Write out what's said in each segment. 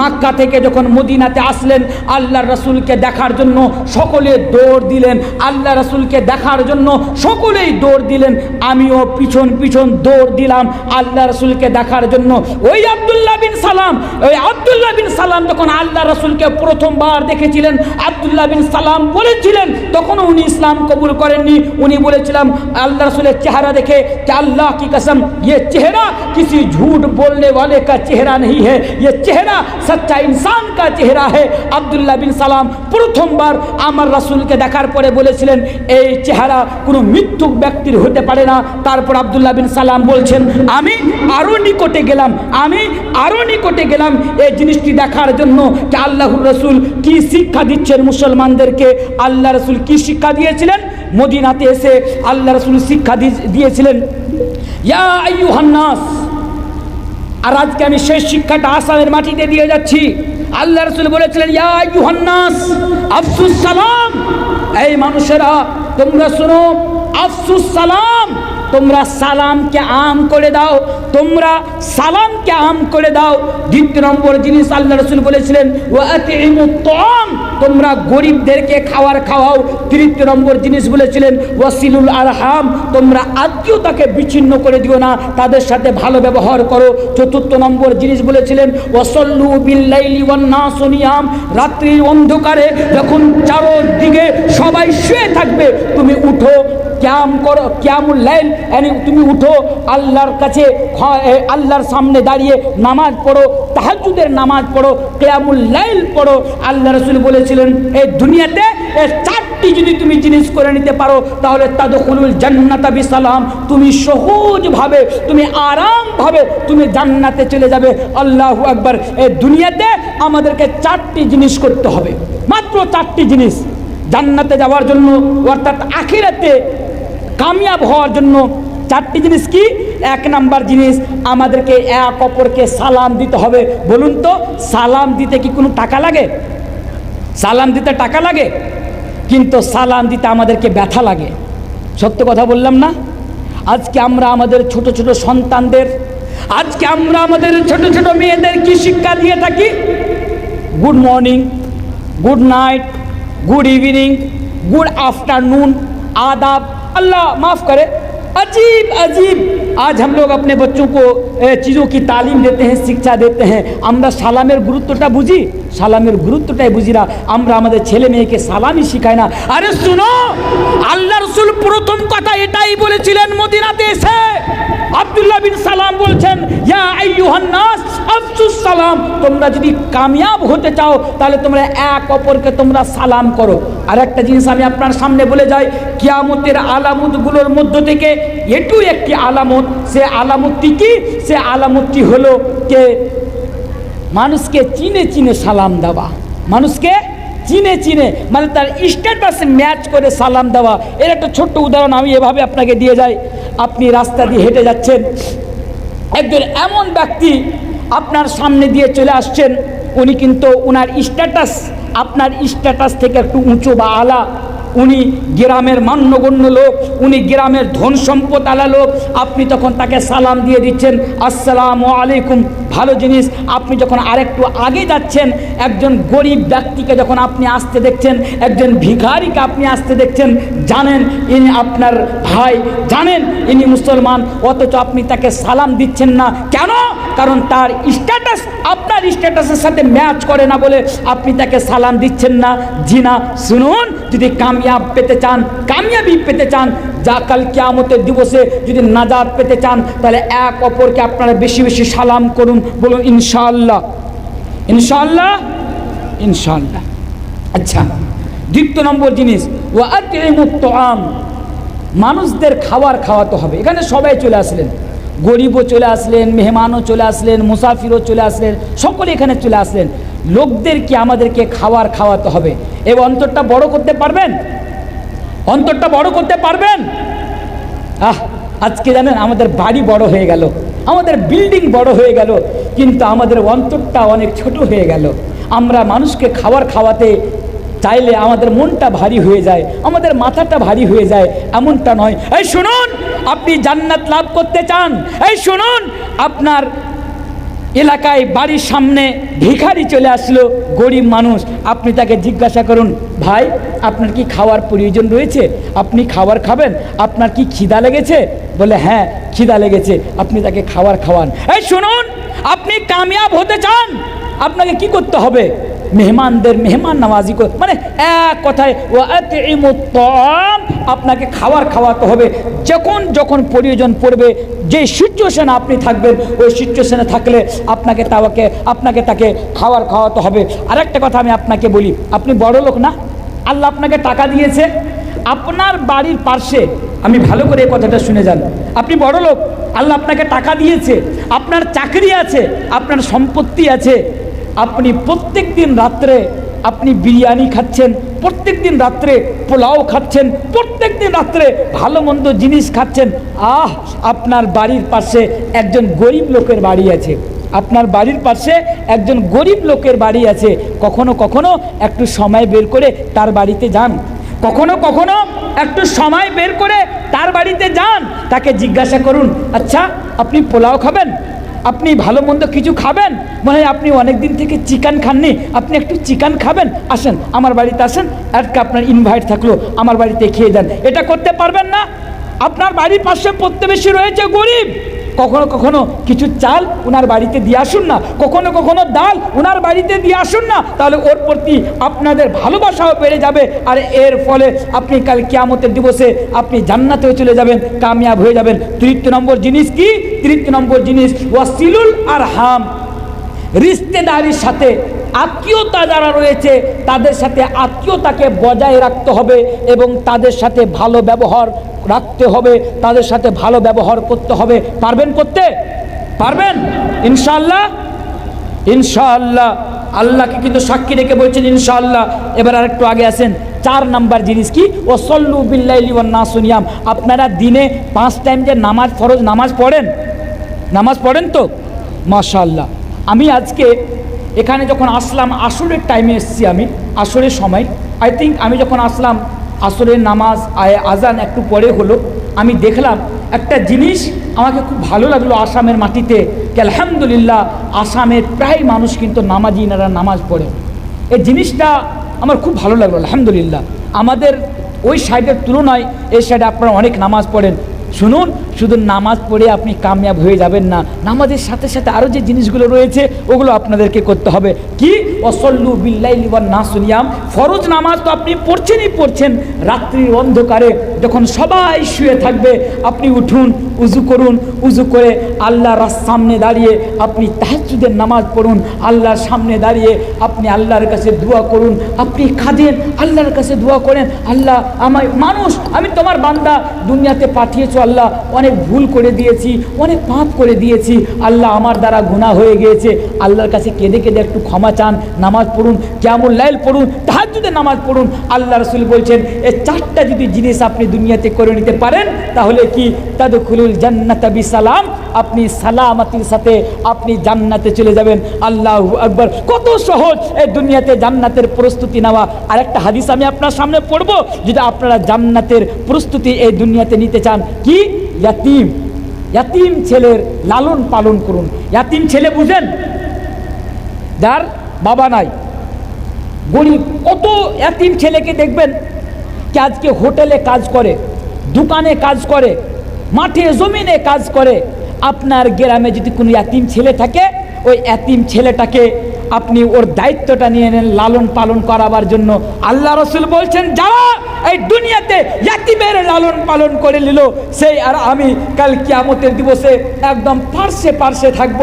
মাক্কা থেকে যখন মদিনাতে আসলেন আল্লাহ রসুলকে দেখার জন্য সকলে দৌড় দিলেন। আল্লাহ রসুলকে দেখার জন্য সকলেই দৌড় দিলেন। আমিও পিছন পিছন দৌড় দিলাম আল্লাহ রসুলকে দেখার জন্য। ওই আবদুল্লাহ বিন সালাম, ওই আবদুল্লাহ বিন সালাম যখন আল্লাহ রসুলকে প্রথমবার দেখেছিলেন, আবদুল্লাহ বিন সালাম বলেছিলেন, তখন উনি ইসলাম কবুল করেননি। উনি বলেছিলাম আল্লাহ রসুলের চেহারা দেখে আল্লাহ কি কসম ইয়ে চেহারা কিছু ঝুট বলনে বলে কা চেহারা নেই। नहीं है ये चेहरा सच्चा इंसान का चेहरा है আবদুল্লাহ বিন সালাম প্রথমবার আমার রাসূলকে দেখার পরে বলেছিলেন এই চেহারা কোনো মিথ্যুক ব্যক্তির হতে পারে না তারপর আবদুল্লাহ বিন সালাম বলছেন আমি আরও নিকটে গেলাম আমি আরও নিকটে গেলাম এই জিনিসটি দেখার জন্য যে আল্লাহর রসুল কি শিক্ষা দিচ্ছেন মুসলমানদেরকে আল্লাহ রসুল কি শিক্ষা দিয়েছিলেন মদিনাতে এসে আল্লাহ রসুল শিক্ষা দি- দিয়েছিলেন ইয়া আইয়ুহান্নাস আর আজকে আমি সেই শিক্ষাটা আসামের মাটিতে দিয়ে যাচ্ছি। আল্লাহ রসুল বলেছিলেন, ইয়া ইউহান্নাস আফসুস সালাম। এই মানুষেরা, তোমরা শুনো, আফসুস সালাম, তোমরা সালামকে আম করে দাও, তোমরা সালামকে আম করে দাও। দ্বিতীয় নম্বর জিনিস আল্লাহ রসুল বলেছিলেন ও তম তোমরা গরিবদেরকে খাওয়ার খাওয়াও। তৃতীয় নম্বর জিনিস বলেছিলেন, ওয়াসিলুল আরহাম তোমরা আত্মীয়তাকে বিচ্ছিন্ন করে দিও না, তাদের সাথে ভালো ব্যবহার করো। চতুর্থ নম্বর জিনিস বলেছিলেন, ওয়াসল্লু বিল্লাইলি রাত্রির অন্ধকারে যখন চারোদিকে সবাই শুয়ে থাকবে, তুমি উঠো ক্যাম করো, ক্যামুল লাইল yani তুমি উঠো, আল্লাহর কাছে আল্লাহর সামনে দাঁড়িয়ে নামাজ পড়ো তাহাজুদের নামাজ পড়ো, ক্যামুল লাইল পড়ো। আল্লাহ রসুল বলেছিলেন এই দুনিয়াতে চারটি যদি তুমি জিনিস করে নিতে পারো, তাহলে তাদখুলুল জান্নাতা বিসালাম। তুমি সহজভাবে, তুমি আরামভাবে, তুমি জান্নাতে চলে যাবে। আল্লাহ একবার এই দুনিয়াতে আমাদেরকে চারটি জিনিস করতে হবে। মাত্র চারটি জিনিস। জান্নাতে যাওয়ার জন্য, অর্থাৎ আখিরাতে কামিয়াব হওয়ার জন্য চারটি জিনিস কি? এক নাম্বার জিনিস, আমাদেরকে এক অপরকে সালাম দিতে হবে। বলুন তো, সালাম দিতে কি কোনো টাকা লাগে? সালাম দিতে টাকা লাগে, কিন্তু সালাম দিতে আমাদেরকে ব্যথা লাগে। সত্য কথা বললাম না? আজকে আমরা আমাদের ছোট ছোট সন্তানদের, আজকে আমরা আমাদের ছোট ছোট মেয়েদের কি শিক্ষা দিয়ে থাকি? Good morning, good night, good evening, good afternoon, আদাব अल्लाह माफ़ करे अजीब अजीब आज हम लोग अपने बच्चों को ए, चीज़ों की तालीम देते हैं शिक्षा देते हैं আমরা সালামের গুরুত্বটা বুঝি সালামের গুরুত্বটাই বুঝি না আমরা আমাদের ছেলে মেয়েকে সালামই শিখাই না আরে শুনো আল্লাহ রসুল প্রথম কথা এটাই বলেছিলেন মদিনাতে এসে আব্দুল্লাহ বিন সালাম বলছেন ইয়া আইয়ুহান নাস আফসুস সালাম তোমরা যদি কামিয়াব হতে চাও তাহলে তোমরা এক অপরকে তোমরা সালাম করো আর একটা জিনিস আমি আপনার সামনে বলে যাই, কিয়ামতের আলামতগুলোর মধ্য থেকে এটু একটি আলামত, সে আলামতটি কি? সে আলামতটি হলো কে? মানুষকে চিনে চিনে সালাম দেওয়া। মানুষকে চিনে চিনে মানে তার স্ট্যাটাসে ম্যাচ করে সালাম দেওয়া। এর একটা ছোট্ট উদাহরণ আমি এভাবে আপনাকে দিয়ে যাই। আপনি রাস্তা দিয়ে হেঁটে যাচ্ছেন, একজন এমন ব্যক্তি আপনার সামনে দিয়ে চলে আসছেন উনি কিন্তু ওনার স্ট্যাটাস আপনার স্ট্যাটাস থেকে একটু উঁচু বা আলা। উনি গ্রামের মান্যগণ্য লোক, উনি গ্রামের ধন সম্পদ আলা লোক। আপনি তখন তাকে সালাম দিয়ে দিচ্ছেন, আসসালামু আলাইকুম ভালো জিনিস। আপনি যখন আরেকটু আগে যাচ্ছেন, একজন গরিব ব্যক্তিকে যখন আপনি আসতে দেখছেন, একজন ভিখারিকে আপনি আসতে দেখছেন, জানেন ইনি আপনার ভাই, জানেন ইনি মুসলমান, অথচ আপনি তাকে সালাম দিচ্ছেন না। কেন? কারণ তার স্ট্যাটাস আপনার স্ট্যাটাসের সাথে ম্যাচ করে না বলে আপনি তাকে সালাম দিচ্ছেন না। জি না শুনুন, যদি কামিয়াব পেতে চান, কামিয়াবি পেতে চান, যা কাল কিয়ামতের দিবসে যদি নাজাদ পেতে চান, তাহলে এক অপরকে আপনারা বেশি বেশি সালাম করুন, বলুন ইনশাল্লাহ ইনশাল্লাহ ইনশাল্লাহ আচ্ছা দ্বিতীয় নম্বর জিনিস ও মুক্ত আম মানুষদের খাবার খাওয়াতে হবে। এখানে সবাই চলে আসলেন। গরিবও চলে আসলেন, মেহমানও চলে আসলেন, মুসাফিরও চলে আসলেন, সকলে এখানে চলে আসলেন। লোকদেরকে আমাদেরকে খাবার খাওয়াতে হবে? এই অন্তরটা বড় করতে পারবেন? অন্তরটা বড় করতে পারবেন? আহ, আজকে জানেন আমাদের বাড়ি বড় হয়ে গেল, আমাদের বিল্ডিং বড় হয়ে গেল, কিন্তু আমাদের অন্তরটা অনেক ছোট হয়ে গেল। আমরা মানুষকে খাবার খাওয়াতে চাইলে আমাদের মনটা ভারী হয়ে যায়, আমাদের মাথাটা ভারী হয়ে যায়, এমনটা নয়। এই শুনুন! আপনি জান্নাত লাভ করতে চান, এই শুনুন, আপনার এলাকায় বাড়ির সামনে ভিখারি চলে আসলো, গরিব মানুষ। আপনি তাকে জিজ্ঞাসা করুন, ভাই, আপনার কি খাওয়ার প্রয়োজন রয়েছে? আপনি খাবার খাবেন? আপনার কি খিদা লেগেছে? বলে হ্যাঁ খিদা লেগেছে, আপনি তাকে খাবার খাওয়ান। এই শুনুন, আপনি কামিয়াব হতে চান, আপনাকে কি করতে হবে? মেহমানদের, মেহমান নামাজি কর- মানে এক কথায় আপনাকে খাবার খাওয়াতে হবে। যখন যখন প্রয়োজন পড়বে, যে সিচুয়েশনে আপনি থাকবেন, ওই সিচুয়েশনে থাকলে আপনাকে তাকে আপনাকে তাকে খাবার খাওয়াতে হবে। আরেকটা কথা আমি আপনাকে বলি, আপনি বড় লোক না? আল্লাহ আপনাকে টাকা দিয়েছে। আপনার বাড়ির পাশে আমি ভালো করে এই কথাটা শুনে যান। আপনি বড় লোক, আল্লাহ আপনাকে টাকা দিয়েছে। আপনার চাকরি আছে, আপনার সম্পত্তি আছে। আপনি প্রত্যেক দিন রাত্রে আপনি বিরিয়ানি খাচ্ছেন প্রত্যেক দিন রাত্রে পোলাও খাচ্ছেন প্রত্যেক দিন রাত্রে ভালো মন্দ জিনিস খাচ্ছেন, আহ, আপনার বাড়ির পাশে একজন গরিব লোকের বাড়ি আছে। আপনার বাড়ির পাশে একজন গরিব লোকের বাড়ি আছে। কখনো কখনো একটু সময় বের করে তার বাড়িতে যান। কখনো কখনো একটু সময় বের করে তার বাড়িতে যান। তাকে জিজ্ঞাসা করুন আচ্ছা আপনি পোলাও খাবেন? আপনি ভালো মন্দ কিছু খাবেন? মনে হয় আপনি অনেক দিন থেকে চিকেন খাননি। আপনি একটু চিকেন খাবেন? আসেন, আমার বাড়িতে আসেন। একটা আপনার ইনভাইট থাকল, আমার বাড়িতে খেয়ে যান। এটা করতে পারবেন না? আপনার বাড়ির পাশে প্রতিবেশী রয়েছে গরিব। কখনো কখনো কিছু চাল ওনার বাড়িতে দিয়ে আসুন না, কখনো কখনো ডাল ওনার বাড়িতে দিয়ে আসুন না, তাহলে ওর প্রতি আপনাদের ভালোবাসাও বেড়ে যাবে আর এর ফলে আপনি কাল কেয়ামতের দিবসে আপনি জান্নাত হয়ে চলে যাবেন, কামিয়াব হয়ে যাবেন। তৃতীয় নম্বর জিনিস কি? তৃতীয় নম্বর জিনিস, ওয়াসিলুল আর হাম রিস্তেদারির সাথে আত্মীয়তা যারা রয়েছে, তাদের সাথে আত্মীয়তাকে বজায় রাখতে হবে এবং তাদের সাথে ভালো ব্যবহার রাখতে হবে, তাদের সাথে ভালো ব্যবহার করতে হবে। পারবেন করতে? পারবেন? ইনশাল্লাহ ইনশাআল্লাহ। আল্লাহকে কিন্তু সাক্ষী রেখে বলছেন, ইনশাআল্লাহ। এবার আর একটু আগে আসেন। চার নাম্বার জিনিস কি? ও সল্লু শুনিয়াম আপনারা দিনে পাঁচ টাইম যে নামাজ ফরজ, নামাজ পড়েন? নামাজ পড়েন তো? মাশাআল্লাহ। আমি আজকে এখানে যখন আসলাম, আসরের টাইমে এসেছি আমি, আসরের সময়। আই থিঙ্ক আমি যখন আসলাম আসরের নামাজ, আয়- আজান একটু পরে হলো। আমি দেখলাম একটা জিনিস আমাকে খুব ভালো লাগল আসামের মাটিতে কি আলহামদুলিল্লাহ আসামের প্রায় মানুষ কিন্তু নামাজি, এনারা নামাজ পড়ে। এই জিনিসটা আমার খুব ভালো লাগল, আলহামদুলিল্লাহ। আমাদের ওই সাইডের তুলনায় এই সাইডে আপনারা অনেক নামাজ পড়েন। শুনুন শুধু নামাজ পড়ে আপনি কামিয়াব হয়ে যাবেন না। নামাজের সাথে সাথে আরও যে জিনিসগুলো রয়েছে, ওগুলো আপনাদেরকে করতে হবে। কি? অসল্লু বিল্লাই লিবান না শুনিয়াম ফরজ নামাজ তো আপনি পড়ছেনই পড়ছেন। রাত্রির অন্ধকারে যখন সবাই শুয়ে থাকবে, আপনি উঠুন, উজু করুন, উজু করে আল্লাহর সামনে দাঁড়িয়ে আপনি তাহাজুদের নামাজ পড়ুন, আল্লাহর সামনে দাঁড়িয়ে আপনি আল্লাহর কাছে দোয়া করুন, আপনি খাদেন আল্লাহর কাছে দোয়া করেন, আল্লাহ আমায়, মানুষ, আমি তোমার বান্দা, দুনিয়াতে পাঠিয়েছো আল্লাহ, অনেক ভুল করে দিয়েছি, অনেক পাপ করে দিয়েছি, আল্লাহ আমার দ্বারা গুনাহ হয়ে গিয়েছে, আল্লাহর কাছে কেঁদে কেঁদে একটু ক্ষমা চান, নামাজ পড়ুন কেমন লাইল পড়ুন তাহাজুদের নামাজ পড়ুন, আল্লাহ রসুল বলছেন, এই চারটা যদি জিনিস আপনি দুনিয়াতে করে নিতে পারেন, তাহলে কি? তাদুখুলুল জান্নাতাবি সালাম আপনি সালামাতির সাথে আপনি জান্নাতে চলে যাবেন। আল্লাহ আকবর। কত সহজ এই দুনিয়াতে জান্নাতের প্রস্তুতি নেওয়া। আর একটা হাদিস আমি আপনার সামনে পড়ব যদি আপনারা জান্নাতের প্রস্তুতি এই দুনিয়াতে নিতে চান। কি? ইয়াতিম। ইয়াতিম ছেলের লালন পালন করুন। ইয়াতিম ছেলে বুঝেন? যার বাবা নাই। গরিব। কত ইয়াতিম ছেলেকে দেখবেন কি আজকে হোটেলে কাজ করে দোকানে কাজ করে মাঠে জমিনে কাজ করে আপনার গ্রামে যদি কোনো অ্যাতিম ছেলে থাকে ওই অ্যাতিম ছেলেটাকে আপনি ওর দায়িত্বটা নিয়ে নেন, লালন পালন করাবার জন্য। আল্লাহ রসুল বলছেন, যারা এই দুনিয়াতে ইয়াতিমের লালন পালন করে নিল, সেই আর আমি কাল কিয়ামতের দিবসে একদম পার্শ্বে পার্শ্বে থাকব।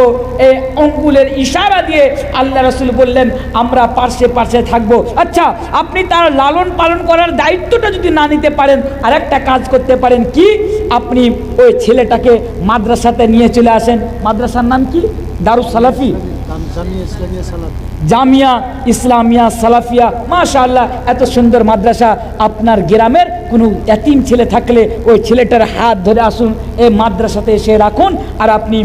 এই অঙ্গুলের ইশারা দিয়ে আল্লাহ রসুল বললেন, আমরা পার্শ্বে পার্শ্বে থাকব। আচ্ছা আপনি তার লালন পালন করার দায়িত্বটা যদি না নিতে পারেন আর একটা কাজ করতে পারেন কি? আপনি ওই ছেলেটাকে মাদ্রাসাতে নিয়ে চলে আসেন। মাদ্রাসার নাম কি? দারুস সালাফি? জামিয়া ইসলামিয়া সালাফিয়া, মাশাআল্লাহ, এত সুন্দর মাদ্রাসা, আপনার গ্রামের কোনো এতিম ছেলে থাকলে ওই ছেলেটার হাত ধরে আসুন, এই মাদ্রাসাতে এসে রাখুন, আর আপনি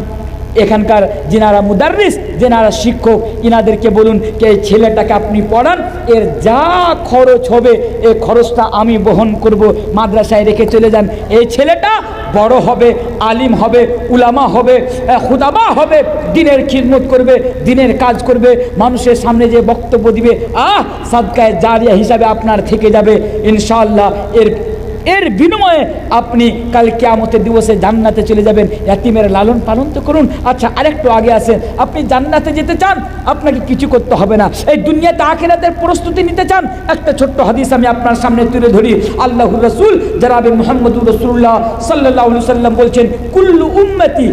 এখানকার যেনারা মুদার্রিস, যেনারা শিক্ষক, ইনাদেরকে বলুন যে এই ছেলেটাকে আপনি পড়ান, এর যা খরচ হবে এই খরচটা আমি বহন করব, মাদ্রাসায় রেখে চলে যান। এই ছেলেটা বড় হবে, আলিম হবে, উলামা হবে খুদামা হবে, দিনের খিদমত করবে, দিনের কাজ করবে, মানুষের সামনে যে বক্তব্য দিবে, আহ, সাদকায় জারিয়া হিসাবে আপনার থেকে যাবে ইনশাল্লাহ এর এর বিনিময়ে আপনি কাল কেয়ামতের দিবসে জান্নাতে চলে যাবেন। এতিমের লালন পালন তো করুন। আচ্ছা আরেকটু আগে আসেন। আপনি জান্নাতে যেতে চান, আপনাকে কিছু করতে হবে না। এই দুনিয়াতে আখেরাতের প্রস্তুতি নিতে চান, একটা ছোট্ট হাদিস আমি আপনার সামনে তুলে ধরি। আল্লাহুর রসুল জনাবে মোহাম্মদুর রসুল্লাহ সাল্লাহ সাল্লাম বলছেন, কুল্লু উম্মতি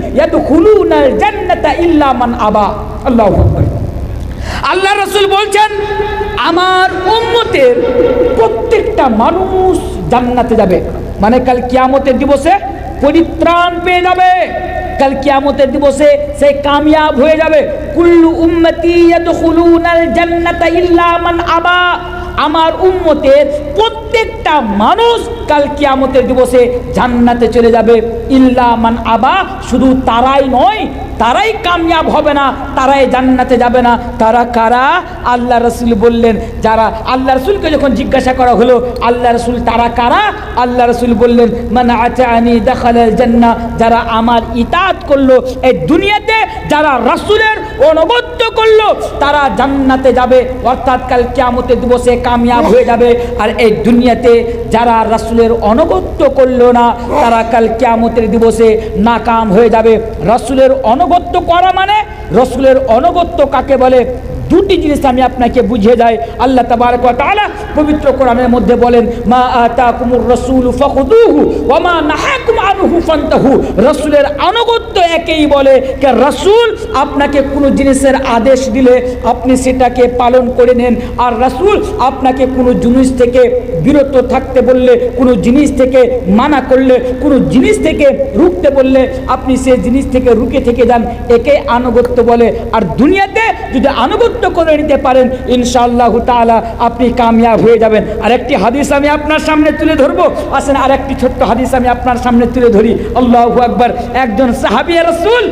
জান্নাতা ইল্লা মান আবা। আল্লাহু আল্লাহ রসুল বলছেন, আমার উম্মতের প্রত্যেকটা মানুষ জান্নাতে যাবে। মানে কাল কিয়ামতের দিবসে পরিত্রাণ পেয়ে যাবে। কাল কিয়ামতের দিবসে সে কামিয়াব হয়ে যাবে। কুল্লু উম্মতি ইয়াদখুলুনাল জান্নাতা ইল্লা মান আবা। আমার উম্মতের প্রত্যেকটা মানুষ কাল কিয়ামতের দিবসে জান্নাতে চলে যাবে। ইল্লা মান আবা, শুধু তারাই নয়, তারাই কামিয়াব হবে না, তারাই জান্নাতে যাবে না। তারা কারা? আল্লাহ রসুল বললেন, যারা আল্লাহ রসুলকে যখন জিজ্ঞাসা করা হলো, আল্লাহ রসুল তারা কারা? আল্লাহ রসুল বললেন মানে আচানি দেখালের জান্না যারা আমার ইতাত করল এই দুনিয়াতে, যারা রসুলের অনবদ্য করল, তারা জান্নাতে যাবে। অর্থাৎ কাল কেমতে দিবসে কামিয়াব হয়ে যাবে। আর এই দুনিয়াতে যারা রাসুলের অনগত্য করল না, তারা কাল কেয়ামতের দিবসে নাকাম হয়ে যাবে। রাসুলের অনগত্য করা মানে রসুলের অনবত্য কাকে বলে? দুটি জিনিস আমি আপনাকে বুঝিয়ে যাই আল্লাহ তাবারক তাআলা পবিত্র কোরআনের মধ্যে বলেন, মা আতাকুমুর রাসূল ফাখুদুহু ওয়া মা নাহাকুম আনহু ফান্তাহু। রাসূলের আনুগত্য একেই বলে কে রাসূল আপনাকে কোনো জিনিসের আদেশ দিলে আপনি সেটাকে পালন করে নেন। আর রাসূল আপনাকে কোনো জিনিস থেকে বিরত থাকতে বললে, কোনো জিনিস থেকে মানা করলে, কোনো জিনিস থেকে রুখতে বললে আপনি সেই জিনিস থেকে রুকে থেকে যান। একে আনুগত্য বলে। আর দুনিয়াতে যদি আনুগত্য করে নিতে পারেন, ইনশাআল্লাহ তাআলা আপনি কামিয়াব হয়ে যাবেন। আর একটি হাদিস আমি আপনার সামনে তুলে ধরবো। আসেন আর একটি ছোট্ট হাদিস আমি আপনার সামনে তুলে ধরি। আল্লাহ আকবর। একজন সাহাবিয়া রসুল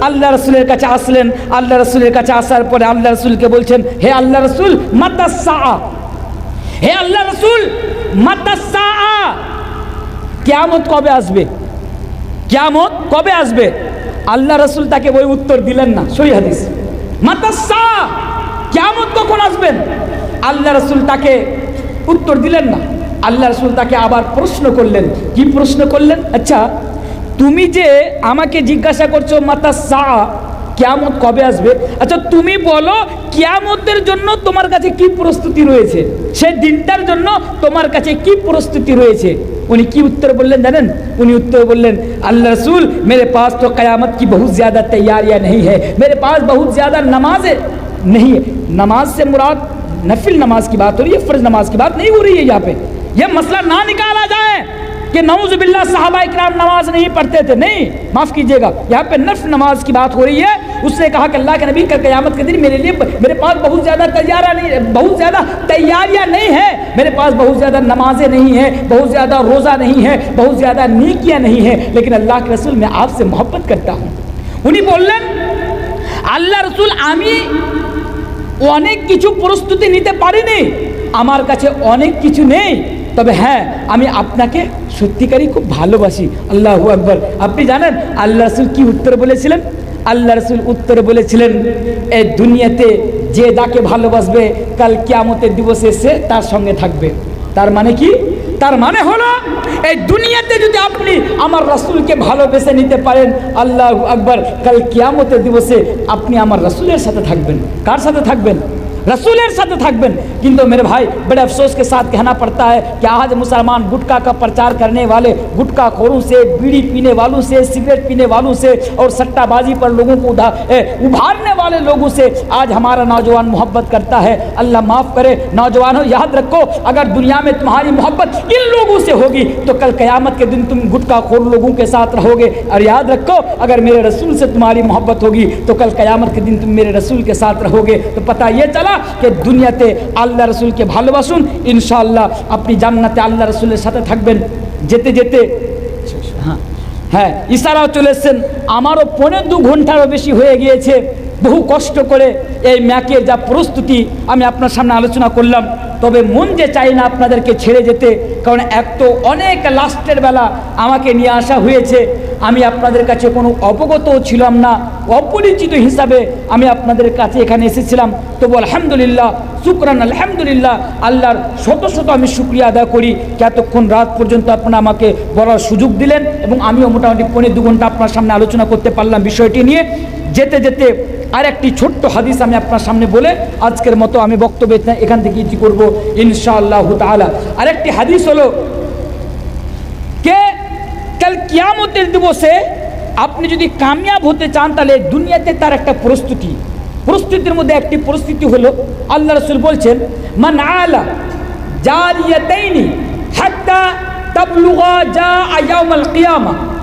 আল্লাহ রসুলের কাছে আসলেন। আল্লাহ রসুলের কাছে আসার পরে আল্লাহ রসুলকে বলছেন, হে আল্লাহ রসুল মাতা হে আল্লাহ রসুল মাতাসা কেয়ামত কবে আসবে? কেয়ামত কবে আসবে? আল্লাহ রসুল তাকে ওই উত্তর দিলেন না। সই হাদিস। মাতাসা কেয়ামত কখন আসবেন আল্লাহ রসুল তাকে উত্তর দিলেন না আল্লাহ রসুল তাকে আবার প্রশ্ন করলেন কি প্রশ্ন করলেন আচ্ছা তুমি যে আমাকে জিজ্ঞাসা করছো মাতাসা কিয়ামত কবে আসবে আচ্ছা তুমি বলো কিয়ামতের জন্য তোমার কাছে কি প্রস্তুতি রয়েছে সেই দিনটার জন্য তোমার কাছে কি প্রস্তুতি রয়েছে উনি কি উত্তর বললেন জানেন উনি উত্তর বললেন अल्लाह रसूल मेरे पास तो क़यामत की बहुत ज़्यादा तैयारियां नहीं है मेरे पास बहुत ज़्यादा नमाजें نہیں ہے۔ نماز سے مراد نفل نماز کی بات ہو رہی ہے، فرض نماز کی بات نہیں ہو رہی ہے یہاں پہ۔ یہ مسئلہ نہ نکالا جائے کہ نعوذ باللہ صحابہ اکرام نماز نہیں پڑھتے تھے۔ نہیں، معاف کیجیے گا، یہاں پہ نفل نماز کی بات ہو رہی ہے۔ اس نے کہا کہ اللہ کے نبی کا قیامت کے دن میرے لیے میرے پاس بہت زیادہ تیارہ نہیں، بہت زیادہ تیاریاں نہیں ہیں۔ میرے پاس بہت زیادہ نمازیں نہیں ہیں، بہت زیادہ روزہ نہیں ہے بہت زیادہ نیکیاں نہیں ہیں۔ لیکن اللہ کے رسول، میں آپ سے محبت کرتا ہوں۔ انہیں بولن اللہ رسول آمی অনেক কিছু প্রস্তুতি নিতে পারিনি। আমার কাছে অনেক কিছু নেই। তবে হ্যাঁ আমি আপনাকে সত্যিকারই খুব ভালোবাসি। আল্লাহ আকবর। আপনি জানেন, আল্লাহ রসুল কি উত্তর বলেছিলেন? আল্লাহ রসুল উত্তর বলেছিলেন এই দুনিয়াতে যে দাকে ভালোবাসবে, কাল কিয়ামতের দিবসে সে তার সঙ্গে থাকবে। তার মানে কি? তার মানে হলো, এই দুনিয়াতে যদি আপনি আমার রাসুলকে ভালোবেসে নিতে পারেন, আল্লাহ আকবর, কাল কিয়ামতের দিবসে আপনি আমার রাসুলের সাথে থাকবেন। কার সাথে থাকবেন? रसूलर साथ थकबेन। किंतु मेरे भाई, बड़े अफसोस के साथ कहना पड़ता है कि आज मुसलमान गुटका का प्रचार करने वाले गुटका खोरों से, बीड़ी पीने वालों से, सिगरेट पीने वालों से और सट्टाबाजी पर लोगों को उधा उभारने वाले लोगों से आज हमारा नौजवान मोहब्बत करता है। अल्लाह माफ़ करे, नौजवानों, याद रखो, अगर दुनिया में तुम्हारी मोहब्बत इन लोगों से होगी तो कल क़यामत के दिन तुम गुटका खोर लोगों के साथ रहोगे। और याद रखो, अगर मेरे रसूल से तुम्हारी मोहब्बत होगी तो कल क़यामत के दिन तुम मेरे रसूल के साथ रहोगे। तो पता ये चला कि দুনিয়াতে আল্লাহ রসুলকে ভালোবাসুন, ইনশাআল্লাহ আপনি জান্নাতে আল্লাহ রসুলের সাথে থাকবেন। যেতে যেতে। হ্যাঁ হ্যাঁ ইশারাও চলে এসছেন। আমারও পনেরো দু ঘন্টারও বেশি হয়ে গিয়েছে। বহু কষ্ট করে এই ম্যাকের যা প্রস্তুতি আমি আপনার সামনে আলোচনা করলাম। তবে মন যে চাই না আপনাদেরকে ছেড়ে যেতে, কারণ এক তো অনেক লাস্টের বেলা আমাকে নিয়ে আসা হয়েছে। আমি আপনাদের কাছে কোনো অবগত ছিলাম না, অপরিচিত হিসাবে আমি আপনাদের কাছে এখানে এসেছিলাম। তবু আলহামদুলিল্লাহ, শুক্রান আলহামদুলিল্লাহ, আল্লাহর শত শত আমি শুক্রিয়া আদায় করি এতক্ষণ রাত পর্যন্ত আপনারা আমাকে বলার সুযোগ দিলেন এবং আমিও মোটামুটি পনেরো দু ঘণ্টা আপনার সামনে আলোচনা করতে পারলাম বিষয়টি নিয়ে। যেতে যেতে আর একটি ছোট্ট হাদিস আমি আপনার সামনে বলে আজকের মতো আমি বক্তব্য এখান থেকে ইতি করব ইনশাআল্লাহ তালা আরেকটি হাদিস হলো, কে কাল কিয়ামতের দিবসে আপনি যদি কামিয়াব হতে চান, তাহলে দুনিয়াতে তার একটা প্রস্তুতি। প্রস্তুতির মধ্যে একটি পরিস্থিতি হলো, আল্লাহ রসুল বলছেন, মান আলা জারিয়াতাইনি হাত্তা তাবলুগা জা আয়াউমাল কিয়ামা।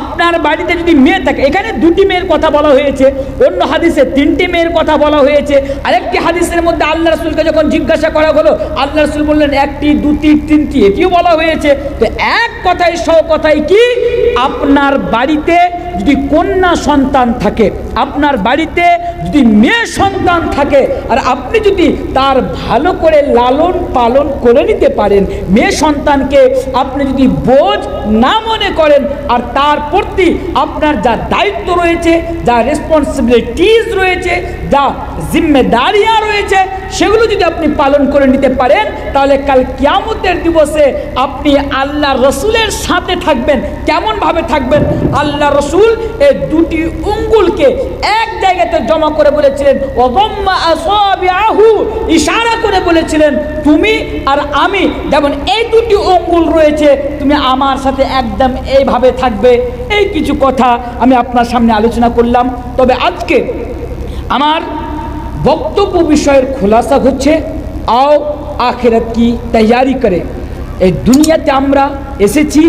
আপনার বাড়িতে যদি মেয়ে থাকে, এখানে দুটি মেয়ের কথা বলা হয়েছে, অন্য হাদিসে তিনটি মেয়ের কথা বলা হয়েছে। আরেকটি হাদিসের মধ্যে আল্লাহ রসুলকে যখন জিজ্ঞাসা করা হলো, আল্লাহ রসুল বললেন, একটি, দুটি, তিনটি, এটিও বলা হয়েছে। তো এক কথায়, সব কথায় কি? আপনার বাড়িতে যদি কন্যা সন্তান থাকে, আপনার বাড়িতে যদি মেয়ে সন্তান থাকে, আর আপনি যদি তার ভালো করে লালন পালন করে নিতে পারেন, মেয়ে সন্তানকে আপনি যদি বোঝ না মনে করেন, আর তার প্রতি আপনার যা দায়িত্ব রয়েছে, যা রেসপন্সিবিলিটিস রয়েছে, যা জিম্মেদারিয়া রয়েছে, সেগুলো যদি আপনি পালন করে নিতে পারেন, তাহলে কাল কিয়ামতের দিবসে আপনি আল্লাহ রসুলের সাথে থাকবেন, কেমনভাবে থাকবেন? আল্লাহ রসুল এই দুটি উঙ্গুলকে এক জায়গাতে জমা করে বলেছিলেন অগম্মা আহু ইশারা করে বলেছিলেন, তুমি আর আমি যেমন এই দুটি অঙ্গুল রয়েছে, তুমি আমার সাথে একদম এইভাবে থাকবে। এই কিছু কথা আমি আপনার সামনে আলোচনা করলাম। তবে আজকে আমার বক্তব্য বিষয়ের খোলাসা হচ্ছে আও আখেরাত কি তৈয়ারি করে। এই দুনিয়াতে আমরা এসেছি,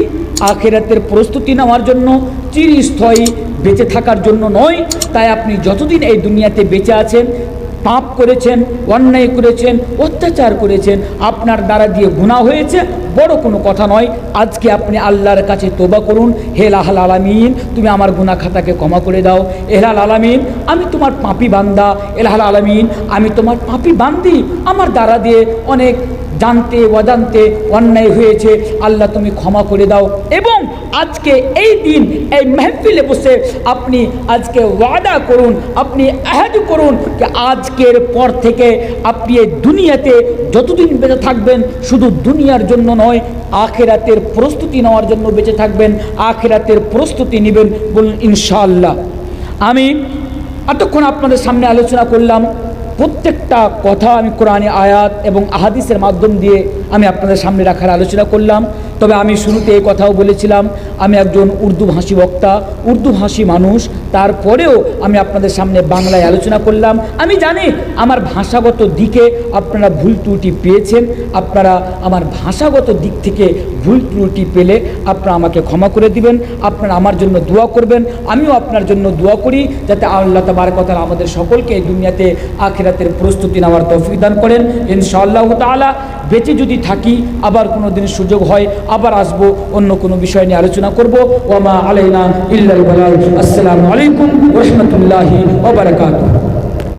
আখেরাতের প্রস্তুতি নেওয়ার জন্য চিরস্থায়ী বেঁচে থাকার জন্য নয়। তাই আপনি যতদিন এই দুনিয়াতে বেঁচে আছেন, পাপ করেছেন, অন্যায় করেছেন, অত্যাচার করেছেন, আপনার দ্বারা দিয়ে গুণা হয়েছে, বড় কোনো কথা নয়। আজকে আপনি আল্লাহর কাছে তোবা করুন। হে লাহাল আলামিন, তুমি আমার গুণা খাতাকে ক্ষমা করে দাও। এলাল আলামিন, আমি তোমার পাপি বান্দা। এলাহাল আলামিন, আমি তোমার পাপি বান্দি। আমার দ্বারা দিয়ে অনেক জানতে, অজান্তে অন্যায় হয়েছে। আল্লাহ তুমি ক্ষমা করে দাও। এবং আজকে এই দিন, এই মেহফিলে বসে আপনি আজকে ওয়াদা করুন, আপনি আহাদ করুন যে আজকের পর থেকে আপনি এই দুনিয়াতে যতদিন বেঁচে থাকবেন, শুধু দুনিয়ার জন্য নয়, আখেরাতের প্রস্তুতি নেওয়ার জন্য বেঁচে থাকবেন, আখেরাতের প্রস্তুতি নেবেন। বলুন, ইনশাআল্লাহ। আমি এতক্ষণ আপনাদের সামনে আলোচনা করলাম, প্রত্যেকটা কথা আমি কোরআনে আয়াত এবং আহাদিসের মাধ্যম দিয়ে আমি আপনাদের সামনে রাখার আলোচনা করলাম। তবে আমি শুরুতে এই কথাও বলেছিলাম, আমি একজন উর্দু ভাষী বক্তা, উর্দু ভাষী মানুষ, তারপরেও আমি আপনাদের সামনে বাংলায় আলোচনা করলাম। আমি জানি আমার ভাষাগত দিকে আপনারা ভুল ত্রুটি পেয়েছেন, আপনারা আমার ভাষাগত দিক থেকে ভুল ত্রুটি পেলে আপনারা আমাকে ক্ষমা করে দিবেন, আপনারা আমার জন্য দোয়া করবেন, আমিও আপনার জন্য দোয়া করি, যাতে আল্লাহ কথা আমাদের সকলকে এই দুনিয়াতে আখেরাতের প্রস্তুতি নেওয়ার তৌফিক দান করেন। ইনশাআল্লাহ তাআলা, বেঁচে যদি থাকি, আবার কোনো দিন সুযোগ হয়, আবার আসব, অন্য কোনো বিষয় নিয়ে আলোচনা করব। ওমা আলাইনা ইল্লাল আসসালামু আলাইকুম রহমতুল্লাহি ওবরাকাতুহু